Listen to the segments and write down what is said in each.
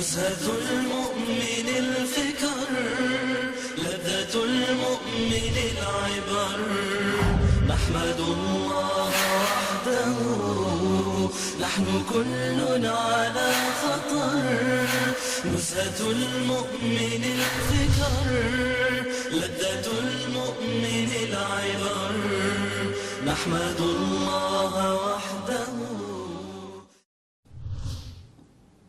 نزهة المؤمن الفكر لذة المؤمن العبر. نحمد الله وحده نحن كل على خطر. نزهة المؤمن الفكر لذة المؤمن العبر. نحمد الله وحده.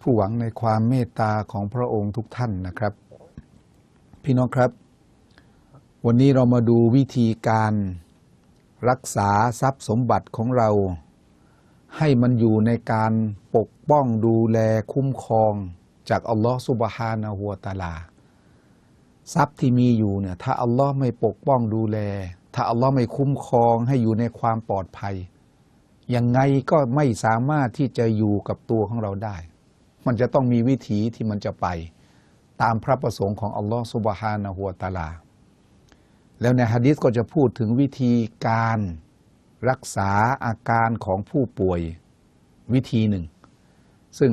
ผู้หวังในความเมตตาของพระองค์ทุกท่านนะครับ พี่น้องครับ วันนี้เรามาดูวิธีการรักษาทรัพย์สมบัติของเรา ให้มันอยู่ในการปกป้องดูแลคุ้มครองจากอัลลอฮฺสุบฮานะฮัวะตาลา ทรัพย์ที่มีอยู่เนี่ยถ้าอัลลอฮ์ไม่ปกป้องดูแล ถ้าอัลลอฮ์ไม่คุ้มครองให้อยู่ในความปลอดภัยยังไงก็ไม่สามารถที่จะอยู่กับตัวของเราได้ มันจะต้องมีวิถีที่มันจะไป ตามพระประสงค์ของอัลลอฮฺสุบฮานะฮัวตาลา แล้วในฮะดิษก็จะพูดถึงวิธีการรักษาอาการของผู้ป่วยวิธีหนึ่ง ซึ่ง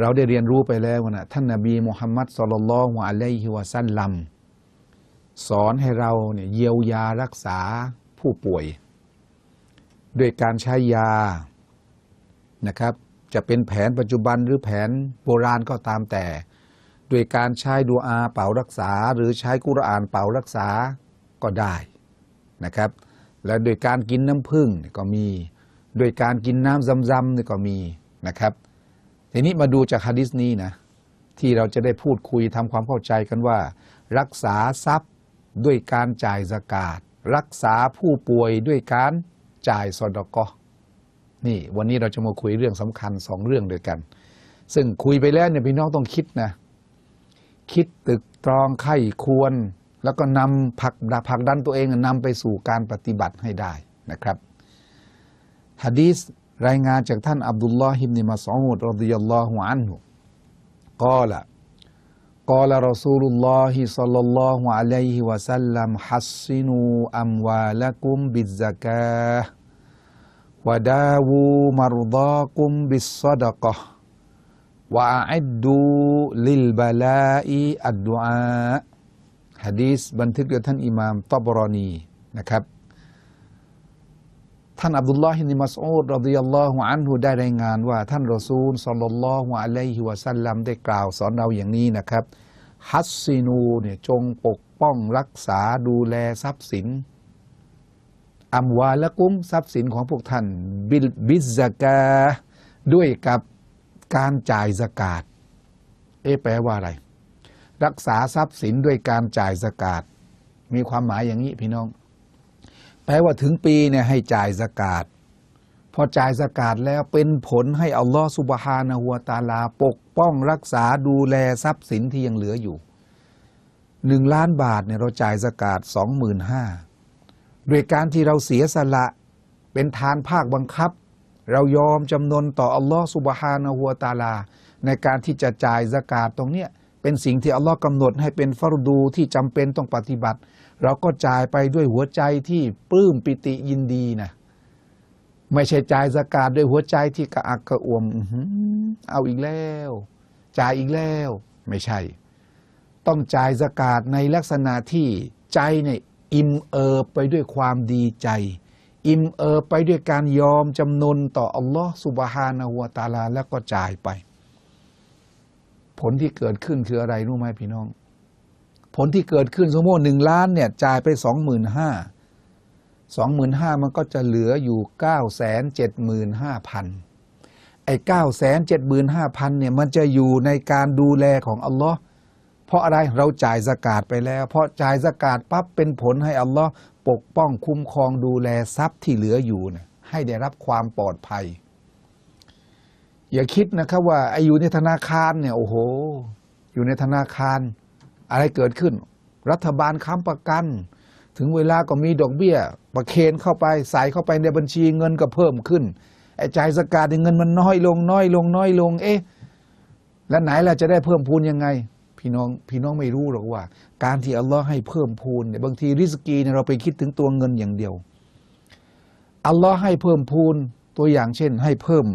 เราได้เรียนรู้ไปแล้วนะท่านนาบีมุฮัมมัดสุลลัลฮุอะลัยฮิวะซัลลัมสอนให้เราเนี่ยเยียวยารักษาผู้ป่วย ด้วยการใช้ยานะครับ จะเป็นแผนปัจจุบันหรือแผนโบราณก็ตามแต่ โดยการใช้ดูอาเป่ารักษา หรือใช้กุรอานเป่ารักษาก็ได้นะครับ และโดยการกินน้ำผึ้งก็มี โดยการกินน้ำซำๆก็มีนะครับ ทีนี้มาดูจากฮะดิษนี้นะที่เราจะได้พูดคุยทำความเข้าใจกันว่า รักษาทรัพย์ด้วยการจ่ายสกาดรักษาผู้ป่วยด้วยการจ่ายสดกอ นี่วันนี้เราจะมาคุยเรื่องสำคัญสองเรื่องด้วยกัน ซึ่งคุยไปแล้วเนี่ยพี่น้องต้องคิดนะ คิดตึกตรองไข้ควร แล้วก็นำผักผักดันตัวเองนำไปสู่การปฏิบัติให้ได้นะครับฮะดีษรายงานจากท่านอับดุลลอฮิบนิมาสูดรดิยัลลอฮุอันฮุกล่าวกล่าวรอซูลุลลอฮิซัลลัลลอฮุอะลัยฮิวะสัลลัมฮัสซินูอัมวาลกุมบิซซะกาห์ วะดาวูมารดากุมบิสซะดะกะห์วะอัดดูลิลบาลาอิอัดดุอาฮะดีษบันทึกโดยท่านอิหม่ามตอบรอนีนะครับท่านอับดุลลอฮินิมัสอูดรดิยัลลอฮุอันฮุได้รายงานว่า ท่านรอซูลสัลลัลลอฮุอะลัยฮิวะสัลลัมได้กล่าวสอนเราอย่างนี้นะครับ ฮัสซินูเนี่ยจงปกป้องรักษาดูแลทรัพย์สิน อัมวาละกุ้มทรัพย์สินของพวกท่านบิลบิซซากาด้วยกับการจ่ายสกาดเอแปลว่าอะไร รักษาทรัพย์สินด้วยการจ่ายสกาดมีความหมายอย่างนี้พี่น้อง แปลว่าถึงปีเนี่ยให้จ่ายสกาดพอจ่ายสกาดแล้วเป็นผลให้อัลลอฮฺสุบฮานะฮัวตาลาปกป้องรักษาดูแลทรัพย์สินที่ยังเหลืออยู่หนึ่งล้านบาทเนี่ยเราจ่ายสกาดสองหมื่นห้า ด้วยการที่เราเสียสละ เป็นทานภาคบังคับ เรายอมจำนนต่ออัลลอฮฺสุบฮานะฮัวตาลา ในการที่จะจ่ายสกาดตรงเนี้ยเป็นสิ่งที่อัลลอฮ์กำหนดให้เป็นฟารดูที่จำเป็นต้องปฏิบัติ เราก็จ่ายไปด้วยหัวใจที่ปลื้มปิติยินดีนะไม่ใช่จ่ายสกาดด้วยหัวใจที่กระอักกระอ่วมเอาอีกแล้วจ่ายอีกแล้ว ไม่ใช่ ต้องจ่ายสกาดในลักษณะที่ใจเนี่ย อิ่มเอิบไปด้วยความดีใจ อิ่มเอิบไปด้วยการยอมจำนนต่ออัลลอฮ์สุบฮานะฮัวตาลาแล้วก็จ่ายไป ผลที่เกิดขึ้นคืออะไรรู้ไหมพี่น้อง ผลที่เกิดขึ้นสมมติหนึ่งล้านเนี่ยจ่ายไปสองหมื่นห้าสองหมื่นห้ามันก็จะเหลืออยู่เก้าแสนเจ็ดหมื่นห้าพันไอ้เก้าแสนเจ็ดหมื่นห้าพันเนี่ยมันจะอยู่ในการดูแลของอัลลอฮ์ เพราะอะไรเราจ่ายสกาดไปแล้วเพราะจ่ายสกาดปั๊บเป็นผลให้อัลลอฮ์ปกป้องคุ้มครองดูแลทรัพย์ที่เหลืออยู่นี่ยให้ได้รับความปลอดภัย อย่าคิดนะครับว่าไอ้อยู่ในธนาคารเนี่ยโอ้โห อยู่ในธนาคาร อะไรเกิดขึ้น รัฐบาลค้ำประกัน ถึงเวลาก็มีดอกเบี้ย ประเคนเข้าไปใส่เข้าไปในบัญชีเงินก็เพิ่มขึ้นไอ้จ่ายสกาดเงินมันน้อยลงน้อยลงน้อยลง เอ๊ะแล้วไหนล่ะจะได้เพิ่มพูนยังไง พี่น้องพี่น้องไม่รู้หรอกว่า การที่อัลลอฮ์ให้เพิ่มพูนเนี่ยบางทีริสกีเนี่ยเราไปคิดถึงตัวเงินอย่างเดียวอัลลอฮ์ให้เพิ่มพูนตัวอย่างเช่น ให้เพิ่ม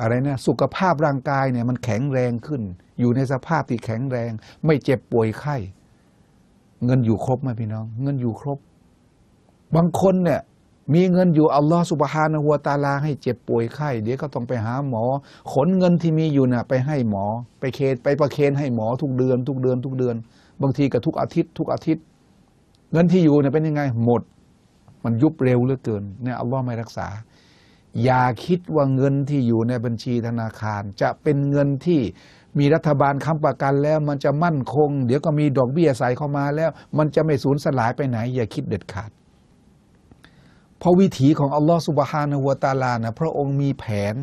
อะไรนะสุขภาพร่างกายเนี่ยมันแข็งแรงขึ้น อยู่ในสภาพที่แข็งแรง ไม่เจ็บป่วยไข้ เงินอยู่ครบไหมพี่น้อง เงินอยู่ครบ บางคนเนี่ย มีเงินอยู่อัลลอฮ์สุบฮานะฮูวตาลาให้เจ็บป่วยไข้เดี๋ยวก็ต้องไปหาหมอ ขนเงินที่มีอยู่น่ะไปให้หมอ ไปเคนไปประเคนให้หมอทุกเดือน ทุกเดือน ทุกเดือน บางทีก็ทุกอาทิตย์ ทุกอาทิตย์ เงินที่อยู่เนี่ยเป็นยังไงหมด มันยุบเร็วเหลือเกินเนี่ยอัลลอฮ์ไม่รักษา อย่าคิดว่าเงินที่อยู่ในบัญชีธนาคาร จะเป็นเงินที่มีรัฐบาลค้ำประกันแล้วมันจะมั่นคง เดี๋ยวก็มีดอกเบี้ยใส่เข้ามาแล้ว มันจะไม่สูญสลายไปไหน อย่าคิดเด็ดขาด เพราะวิถีของอัลลอฮฺสุบฮานะฮูวตาลานะพระองค์มีแผน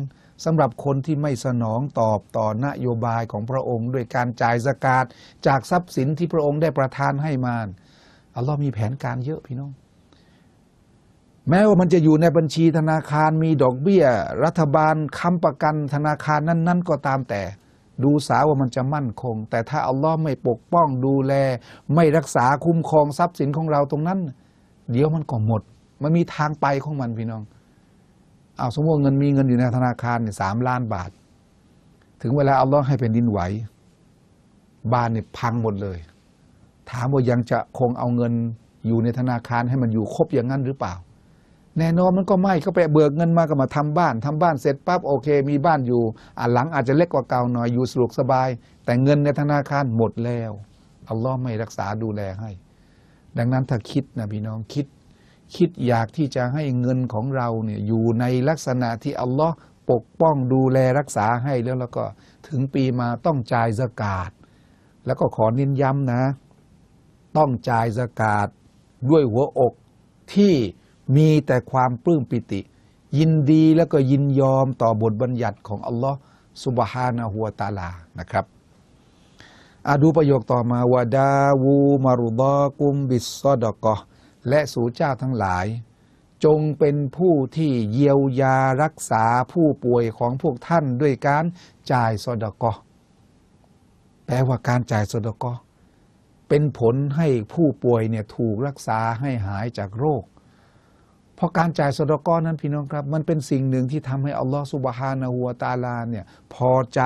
สำหรับคนที่ไม่สนองตอบต่อนโยบายของพระองค์ ด้วยการจ่ายสกาดจากทรัพย์สินที่พระองค์ได้ประทานให้มาอัลลอฮ์มีแผนการเยอะพี่น้อง แม้ว่ามันจะอยู่ในบัญชีธนาคารมีดอกเบี้ย รัฐบาลค้ำประกันธนาคารนั้น ๆ ก็ตามแต่ ดูสาว่ามันจะมั่นคง แต่ถ้าอัลลอฮ์ไม่ปกป้องดูแล ไม่รักษาคุ้มครองทรัพย์สินของเราตรงนั้น เดี๋ยวมันก็หมด มันมีทางไปของมันพี่น้อง เอาสมมติเงินมีเงินอยู่ในธนาคารเนี่ยสามล้านบาท ถึงเวลาเอัลลอให้เป็นดินไหว บ้านเนี่ยพังหมดเลย ถามว่ายังจะคงเอาเงินอยู่ในธนาคารให้มันอยู่ครบอย่างนั้นหรือเปล่า แน่นอนมันก็ไม่ก็ไปเบิกเงินมาก็มาทำบ้านทำบ้านเสร็จปั๊บโอเค มีบ้านอยู่อะหลังอาจจะเล็กกว่าเก่าหน่อยอยู่สะดวกสบาย แต่เงินในธนาคารหมดแล้วอัลลอฮ์ไม่รักษาดูแลให้ ดังนั้นถ้าคิดนะพี่น้องคิด คิดอยากที่จะให้เงินของเราเนี่ยอยู่ในลักษณะที่อัลลอฮ์ปกป้องดูแลรักษาให้แล้วแล้วก็ถึงปีมาต้องจ่ายสกาดแล้วก็ขอเน้นย้ำนะ ต้องจ่ายสกาดด้วยหัวอกที่มีแต่ความปลื้มปิติ ยินดีแล้วก็ยินยอมต่อบทบัญญัติของอัลลอฮ์สุบฮานะฮัวตาลานะครับอาดูประโยคต่อมาวาดาวูมารุดอกุมบิสซอดกอ และสู่เจ้าทั้งหลาย จงเป็นผู้ที่เยียวยารักษาผู้ป่วยของพวกท่านด้วยการจ่ายซอดกอแปลว่าการจ่ายซอดกอเป็นผลให้ผู้ป่วยเนี่ยถูกรักษาให้หายจากโรค เพราะการจ่ายสดกอนั้นพี่น้องครับ มันเป็นสิ่งหนึ่งที่ทำให้อัลลอฮฺสุบฮานะฮูวตาลาเนี่ยพอใจ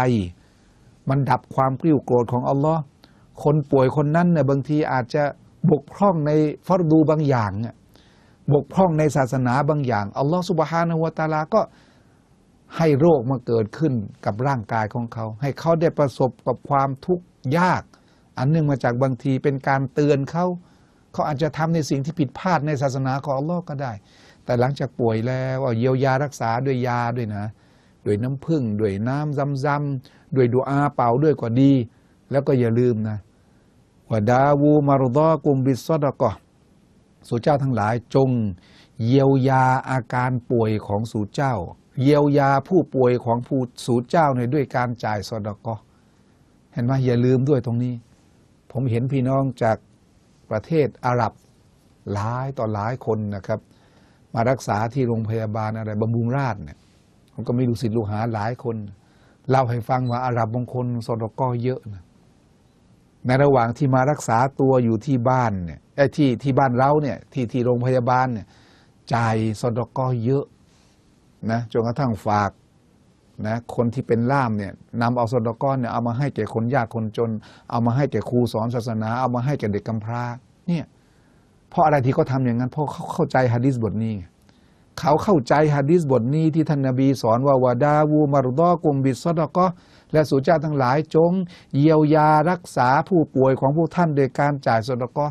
มันดับความกริ้วโกรธของอัลลอฮ์คนป่วยคนนั้นเนี่ยบางทีอาจจะ บกพร่องในฟัรดูบางอย่างบกพร่องในศาสนาบางอย่างอัลลอฮฺสุบฮานะฮูวะตาลาก็ให้โรคมาเกิดขึ้นกับร่างกายของเขา ให้เขาได้ประสบกับความทุกข์ยาก อันเนื่องมาจากบางทีเป็นการเตือนเขาเขาอาจจะทำในสิ่งที่ผิดพลาดในศาสนาของอัลลอฮ์ก็ได้ แต่หลังจากป่วยแล้วเอาเยียวยารักษาด้วยยาด้วยนะ ด้วยน้ำผึ้งด้วยน้ำซำๆด้วยดูอาเป่าด้วยก็ดี แล้วก็อย่าลืมนะ วดาวูมารดอกุมบิสซอดกอสู่เจ้าทั้งหลายจง เยียวยาอาการป่วยของสู่เจ้า เยียวยาผู้ป่วยของผู้สู่เจ้าเนี่ยด้วยการจ่ายซอดกอเห็นไหมอย่าลืมด้วยตรงนี้ ผมเห็นพี่น้องจากประเทศอาหรับหลายต่อหลายคนนะครับ มารักษาที่โรงพยาบาลอะไรบำรุงราษฎร์เนี่ยผมก็มีลูกศิษย์ลูกหาหลายคนเล่าให้ฟังว่าอาหรับบางคนสดก็เยอะนะ ในระหว่างที่มารักษาตัวอยู่ที่บ้านเนี่ยไอ้ที่ที่บ้านเราเนี่ยที่ที่โรงพยาบาลเนี่ยจ่ายสดก็เยอะนะจนกระทั่งฝากนะคนที่เป็นล่ามเนี่ยนำเอาสดก้อนเนี่ยเอามาให้แก่คนยากคนจน เอามาให้แก่ครูสอนศาสนา เอามาให้แก่เด็กกำพร้าเนี่ยเพราะอะไรที่เขาทำอย่างนั้นเพราะเขาเข้าใจฮะดิษบทนี้ เขาเข้าใจฮะดิษบทนี้ที่ท่านนบีสอนว่าวาดาวูมารดอกุมบิสซดก็ และสู่เจ้าทั้งหลายจง เยียวยารักษาผู้ป่วยของพวกท่านโดยการจ่ายสดก็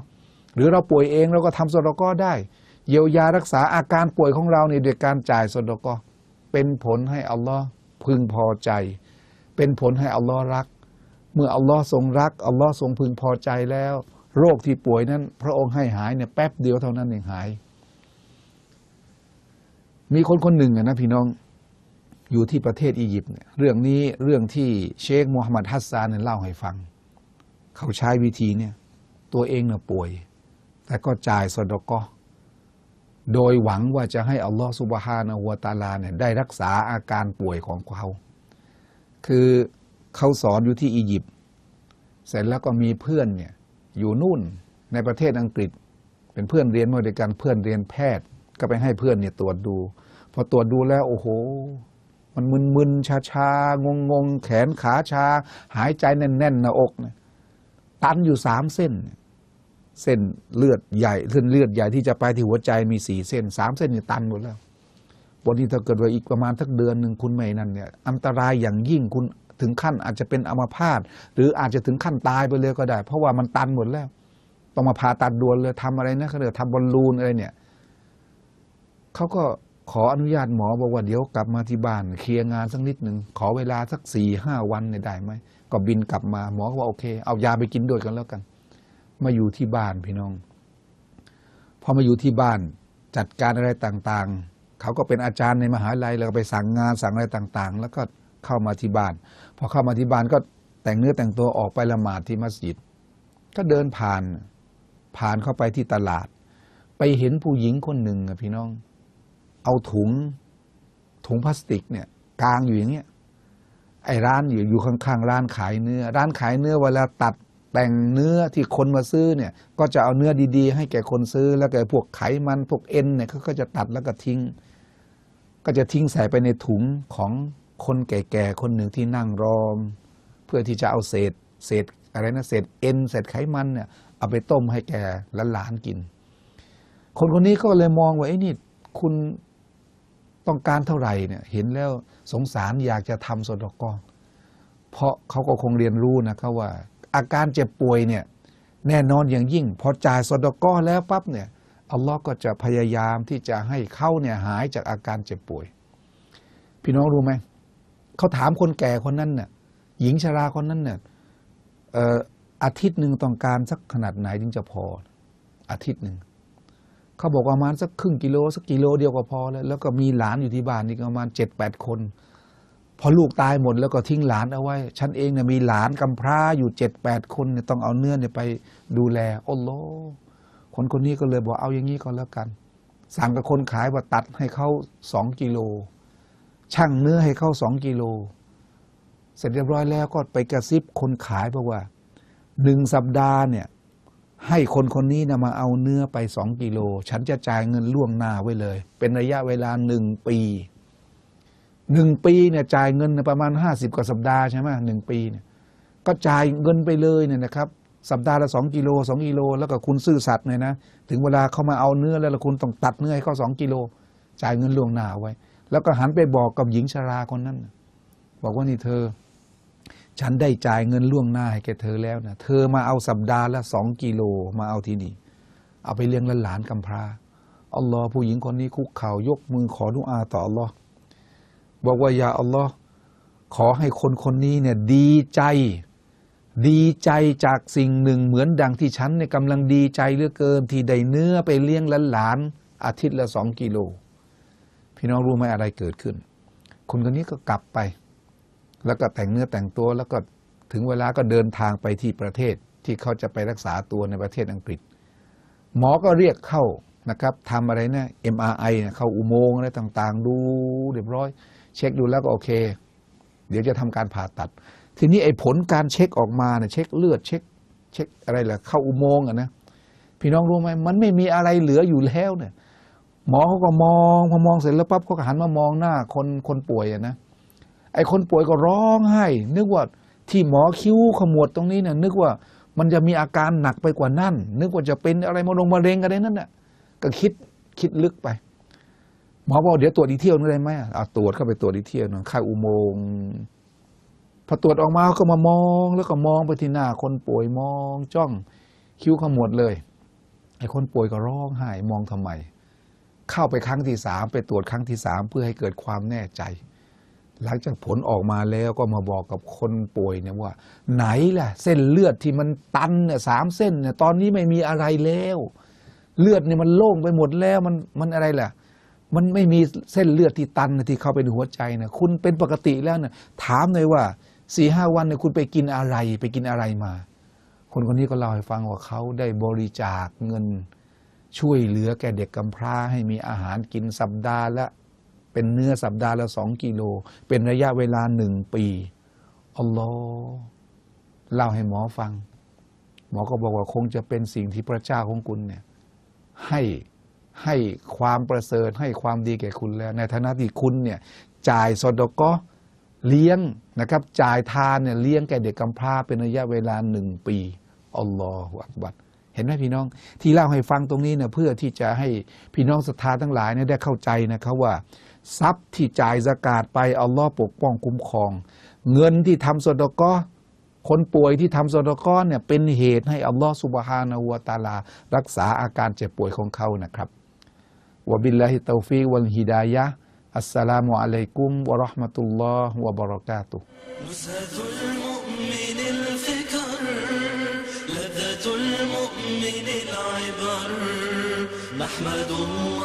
หรือเราป่วยเองเราก็ทำสดก็ได้ เยียวยารักษาอาการป่วยของเราเนี่ยโดยการจ่ายสดก็เป็นผลให้อัลลอฮ์พึงพอใจ เป็นผลให้อัลลอฮ์รัก เมื่ออัลลอฮ์ทรงรักอัลลอฮ์ทรงพึงพอใจแล้ว โรคที่ป่วยนั้น พระองค์ให้หายเนี่ยแป๊บเดียวเท่านั้นเองหาย มีคนคนหนึ่งนะพี่น้อง อยู่ที่ประเทศอียิปต์เนี่ยเรื่องนี้เรื่องที่เชคมูฮัมหมัดฮัสซานเล่าให้ฟัง เขาใช้วิธีเนี่ยตัวเองเนี่ยป่วย แต่ก็จ่ายสดกอโดยหวังว่าจะให้อัลลอฮฺสุบฮานะฮูวตาลาเนี่ยได้รักษาอาการป่วยของเขา คือเขาสอนอยู่ที่อียิปต์เสร็จแล้วก็มีเพื่อนเนี่ยอยู่นู่นในประเทศอังกฤษ เป็นเพื่อนเรียนมาด้วยกันเพื่อนเรียนแพทย์ ก็ไปให้เพื่อนเนี่ยตรวจดู พอตรวจดูแล้วโอ้โห มันมึนๆชาๆงงๆแขนขาชา หายใจแน่นๆหน้าอกเนี่ยตันอยู่สามเส้น เส้นเลือดใหญ่เส้นเลือดใหญ่ที่จะไปที่หัวใจมีสี่เส้นสามเส้นเนี่ยตันหมดแล้ววันนี้ถ้าเกิดว่าอีกประมาณสักเดือนหนึ่งคุณไม่นั่นเนี่ยอันตรายอย่างยิ่งคุณถึงขั้นอาจจะเป็นอัมพาตหรืออาจจะถึงขั้นตายไปเลยก็ได้ เพราะว่ามันตันหมดแล้ว ต้องมาผ่าตัดด่วนเลยทำอะไรนะเขาเรียกทำบอลลูนอะไรเนี่ยเขาก็ ขออนุญาตหมอบอกว่าเดี๋ยวกลับมาที่บ้านเคลียร์งานสักนิดหนึ่งขอเวลาสักสี่ห้าวันเนี่ยได้ไหมก็บินกลับมาหมอก็ว่าโอเค เอายาไปกินด้วยกันแล้วกัน มาอยู่ที่บ้านพี่น้องพอมาอยู่ที่บ้านจัดการอะไรต่างๆ เขาก็เป็นอาจารย์ในมหาลัยแล้วก็ไปสั่งงานสั่งอะไรต่างๆ แล้วก็เข้ามาที่บ้าน พอเข้ามาที่บ้านก็แต่งเนื้อแต่งตัวออกไปละหมาดที่มัสยิด ก็เดินผ่านผ่านเข้าไปที่ตลาด ไปเห็นผู้หญิงคนหนึ่งอะพี่น้อง เอาถุงถุงพลาสติกเนี่ยกลางอยู่อย่างเงี้ยไอ้ร้านอยู่อยู่ข้างๆร้านขายเนื้อ ร้านขายเนื้อเวลาตัดแต่งเนื้อที่คนมาซื้อเนี่ย ก็จะเอาเนื้อดีๆ ให้แก่คนซื้อแล้วแก็พวกไขมันพวกเอ็นเนี่ยเขาก็จะตัดแล้วก็ทิ้ง ก็จะทิ้งใส่ไปในถุงของคนแก่ๆคนหนึ่งที่นั่งรอม เพื่อที่จะเอาเศษเศษอะไรนะเศษเอ็นเศษไขมันเนี่ยเอาไปต้มให้แก่หลานๆกิน คนคนนี้ก็เลยมองว่าไอ้นี่คุณ ต้องการเท่าไหร่เนี่ยเห็นแล้วสงสารอยากจะทำสดกอเพราะเขาก็คงเรียนรู้นะครับว่า อาการเจ็บป่วยเนี่ยแน่นอนอย่างยิ่ง พอจ่ายสดกอแล้วปั๊บเนี่ยอัลลอฮ์ก็จะพยายามที่จะให้เขาเนี่ยหายจากอาการเจ็บป่วย พี่น้องรู้ไหมเขาถามคนแก่คนนั้นเนี่ยหญิงชราคนนั้นเนี่ยอออาทิตย์หนึ่งต้องการสักขนาดไหนถึงจะพออาทิตย์หนึ่ง เขาบอกประมาณสักครึ่งกิโลสักกิโลเดียวก็พอแล้วแล้วก็มีหลานอยู่ที่บ้านนี่ประมาณเจ็ดแปดคน พอลูกตายหมดแล้วก็ทิ้งหลานเอาไว้ ฉันเองเนี่ยมีหลานกำพร้าอยู่เจ็ดแปดคนเนี่ยต้องเอาเนื้อเนี่ยไปดูแลโอ้โลคนคนนี้ก็เลยบอกเอาอย่างนี้ก็แล้วกัน สั่งกับคนขายว่าตัดให้เขาสองกิโลช่างเนื้อให้เขาสองกิโลเสร็จเรียบร้อยแล้วก็ไปกระซิบคนขายบอกว่าหนึ่งสัปดาห์เนี่ย ให้คนคนนี้นะมาเอาเนื้อไปสองกิโล ฉันจะจ่ายเงินล่วงหน้าไว้เลย เป็นระยะเวลาหนึ่งปีหนึ่งปีเนี่ยจ่ายเงินประมาณห้าสิบกว่าสัปดาห์ใช่ไหมหนึ่งปีเนี่ยก็จ่ายเงินไปเลยเนี่ยนะครับ สัปดาห์ละสองกิโลสองกิโลแล้วก็คุณซื่อสัตย์เนี่ยนะถึงเวลาเขามาเอาเนื้อแล้วล่ะคุณต้องตัดเนื้อให้เขาสองกิโล จ่ายเงินล่วงหน้าไว้ แล้วก็หันไปบอกกับหญิงชราคนนั้นบอกว่านี่เธอ ฉันได้จ่ายเงินล่วงหน้าให้แกเธอแล้วนะเธอมาเอาสัปดาห์ละสองกิโลมาเอาที่นี่ เอาไปเลี้ยงหลานๆกำพร้าอัลลอฮ์ผู้หญิงคนนี้คุกเข่ายกมือขอดุอาต่ออัลลอฮ์บอกว่าอย่าอัลลอฮ์ขอให้คนคนนี้เนี่ยดีใจ ดีใจจากสิ่งหนึ่งเหมือนดังที่ฉันเนี่ยกำลังดีใจเหลือเกินที่ได้เนื้อไปเลี้ยงหลานอาทิตย์ละสองกิโล พี่น้องรู้ไหมอะไรเกิดขึ้น คนคนนี้ก็กลับไป แล้วก็แต่งเนื้อแต่งตัวแล้วก็ถึงเวลาก็เดินทางไปที่ประเทศที่เขาจะไปรักษาตัวในประเทศอังกฤษ หมอก็เรียกเข้านะครับทำอะไรนะ MRI เนี่ยเข้าอุโมงค์อะไรต่างๆ ดูเรียบร้อย เช็คดูแล้วก็โอเค เดี๋ยวจะทำการผ่าตัด ทีนี้ไอ้ผลการเช็คออกมาเนี่ยเช็คเลือดเช็คเช็คอะไรล่ะเข้าอุโมงค์อะนะพี่น้องรู้ไหมมันไม่มีอะไรเหลืออยู่แล้วเนี่ยหมอเขาก็มองพอมองเสร็จแล้วปั๊บเขาก็หันมามองหน้าคนคนป่วยอะนะ ไอ้คนป่วยก็ร้องไห้ นึกว่าที่หมอคิ้วขมวดตรงนี้เนี่ยนึกว่ามันจะมีอาการหนักไปกว่านั้นนึกว่าจะเป็นอะไรมะรงมะเร็งอะไรนั่นน่ะก็คิดคิดลึกไป หมอบอกเดี๋ยวตรวจอีเที่ยวนึงได้ไหมเอาตรวจเข้าไปตรวจอีเที่ยวนึงเข้อุโมงค์พอตรวจออกมาก็มามองแล้วก็มองไปที่หน้า คนป่วยมองจ้องคิ้วขมวดเลยไอ้คนป่วยก็ร้องไห้มองทำไม เข้าไปครั้งที่สามไปตรวจครั้งที่สามเพื่อให้เกิดความแน่ใจ หลังจากผลออกมาแล้วก็มาบอกกับคนป่วยเนี่ยว่า ไหนล่ะ เส้นเลือดที่มันตันเนี่ยสามเส้นเนี่ยตอนนี้ไม่มีอะไรแล้ว เลือดเนี่ยมันโล่งไปหมดแล้วมันมันอะไรล่ะ มันไม่มีเส้นเลือดที่ตันที่เข้าไปในหัวใจนะคุณเป็นปกติแล้วนะถามเลยว่าสี่ห้าวันเนี่ยคุณไปกินอะไรไปกินอะไรมา คนคนนี้ก็เล่าให้ฟังว่าเขาได้บริจาคเงินช่วยเหลือแก่เด็กกำพร้าให้มีอาหารกินสัปดาห์ละ เป็นเนื้อสัปดาห์ละสองกิโล เป็นระยะเวลาหนึ่งปีอัลลอฮ์เล่าให้หมอฟัง หมอก็บอกว่าคงจะเป็นสิ่งที่พระเจ้าของคุณเนี่ยให้ให้ความประเสริฐให้ความดีแก่คุณแล้ว ในฐานะที่คุณเนี่ยจ่ายสดก็เลี้ยงนะครับ จ่ายทานเนี่ยเลี้ยงแก่เด็กกำพร้าเป็นระยะเวลาหนึ่งปีอัลลอฮฺอักบัดเห็นไหมพี่น้อง ที่เล่าให้ฟังตรงนี้เนี่ยเพื่อที่จะให้พี่น้องศรัทธาทั้งหลายเนี่ยได้เข้าใจนะครับว่า ทรัพย์ที่จ่ายสกาดไปอัลลอฮ์ปกป้องคุ้มครอง เงินที่ทำสดก็คนป่วยที่ทำสดก้อนเนี่ยเป็นเหตุให้อัลลอฮ์สุบฮานาหูวตะอาลา รักษาอาการเจ็บป่วยของเขานะครับวบิลลาฮิตตอฟีกวัลฮิดายะอัสสลามุอะลัยกุมวะราะห์มะตุลลอฮ์วะบะเราะกาตุฮ์